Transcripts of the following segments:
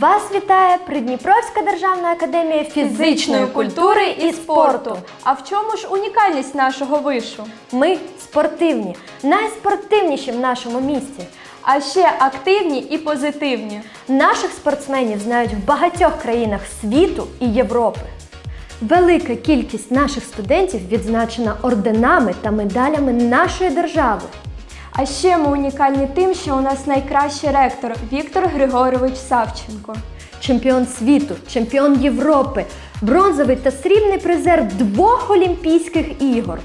Вас вітає Придніпровська державна академія фізичної культури і спорту. А в чому ж унікальність нашого вишу? Ми спортивні, найспортивніші в нашому місті. А ще активні і позитивні. Наших спортсменів знають в багатьох країнах світу і Європи. Велика кількість наших студентів відзначена орденами та медалями нашої держави. А ще ми унікальні тим, що у нас найкращий ректор Віктор Григорович Савченко. Чемпіон світу, чемпіон Європи, бронзовий та срібний призер двох Олімпійських ігор.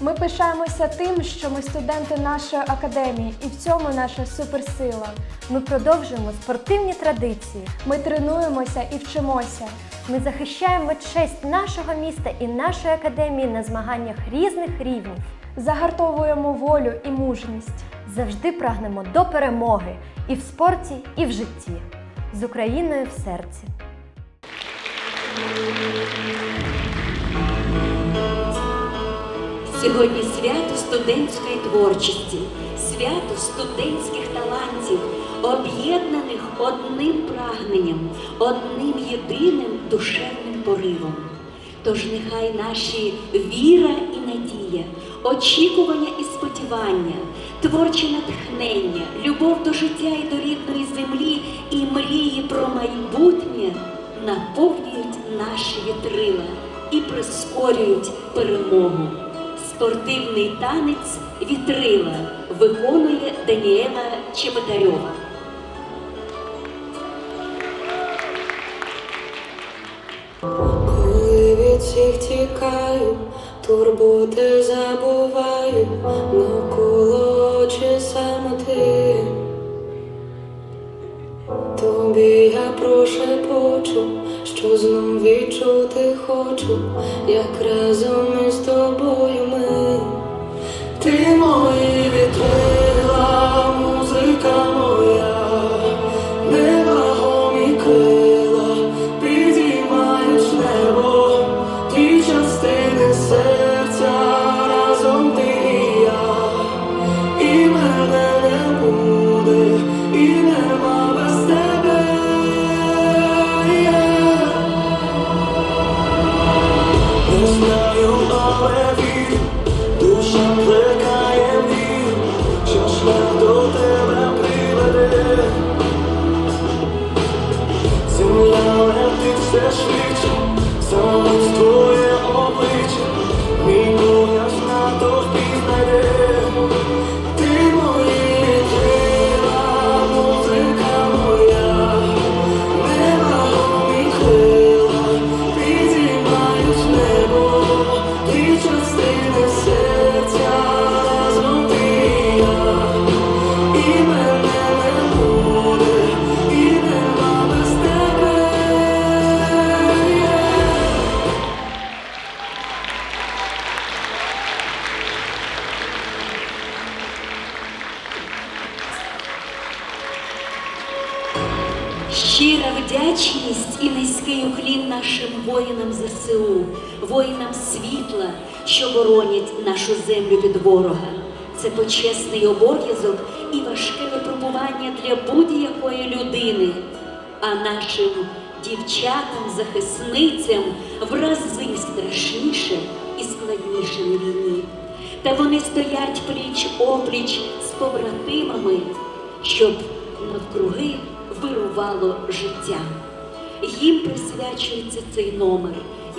Ми пишаємося тим, що ми студенти нашої академії, і в цьому наша суперсила. Ми продовжуємо спортивні традиції. Ми тренуємося і вчимося. Ми захищаємо честь нашого міста і нашої академії на змаганнях різних рівнів. Загартовуємо волю і мужність. Завжди прагнемо до перемоги і в спорті, і в житті. З Україною в серці. Сьогодні свято студентської творчості, свято студентських талантів, об'єднаних одним прагненням, одним єдиним душевним поривом. Тож нехай наші віра очікування і сподівання, творче натхнення, любов до життя і до рідної землі і мрії про майбутнє наповнюють наші вітрила і прискорюють перемогу. Спортивний танець вітрила виконує Даніела Чеботарьова. Коли від всіх турботи забуваю, навколо очі самоти. Тобі я прошепочу, що знов відчути хочу, як разом із тобою ми. Ти Щира вдячність і низький уклін нашим воїнам ЗСУ, воїнам світла, що боронять нашу землю від ворога. Це почесний обов'язок і важке випробування для будь-якої людини. А нашим дівчатам-захисницям в рази страшніше і складніше на війні. Та вони стоять пліч опліч з побратимами, щоб навкруги вирувало життя. Їм присвячується цей номер.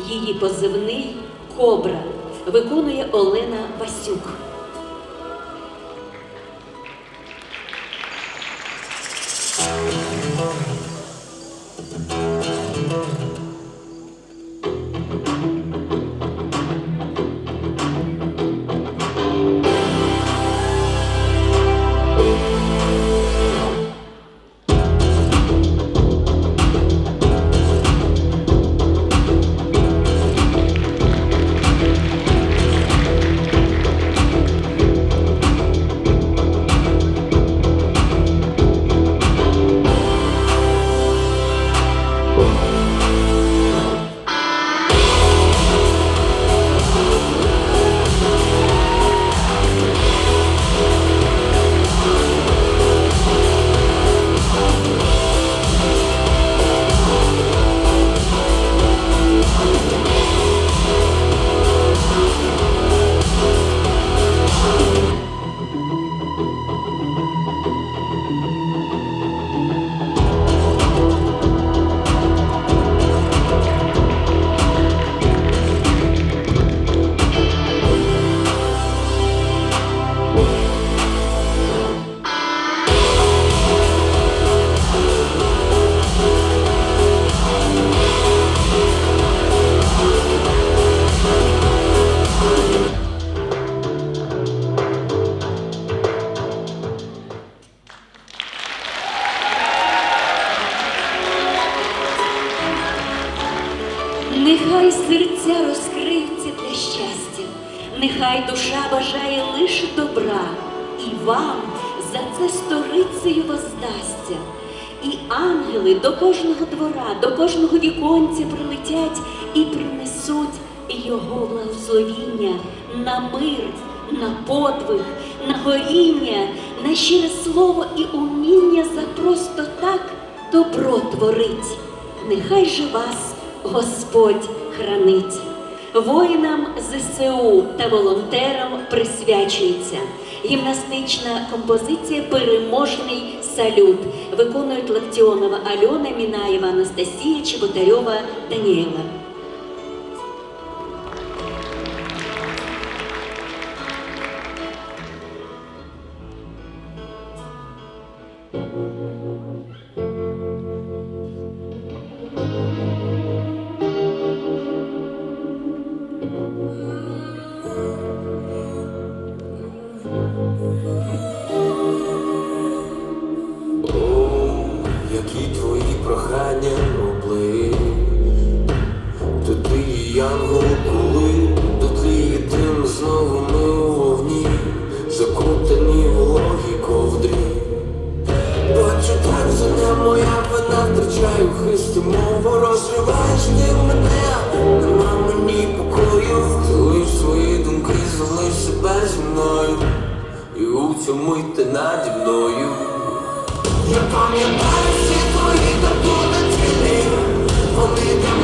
Її позивний Кобра виконує Олена Васюк. Розкриються для щастя. Нехай душа бажає лише добра, і вам за це сторицею воздасться. І ангели до кожного двора, до кожного віконця прилетять і принесуть його благословіння на мир, на подвиг, на горіння, на щире слово і уміння за просто так добро творить. Нехай же вас Господь хранить. Воїнам ЗСУ та волонтерам присвячується гімнастична композиція Переможний салют. Виконують Лактіонова Альона, Мінаєва Анастасія, Чеботарьова Даніела. Ти янгол коли дотліє дим знову ми у вогні, закутані в вологі ковдрі. Бачу, так не моя вина, втрачаю хист, і мову розриваєш ти мене, нема мені покою, залиш свої думки, залиш себе зі мною, і у цьому йти наді мною. Я пам'ятаю всі твої табуни тілі Вони для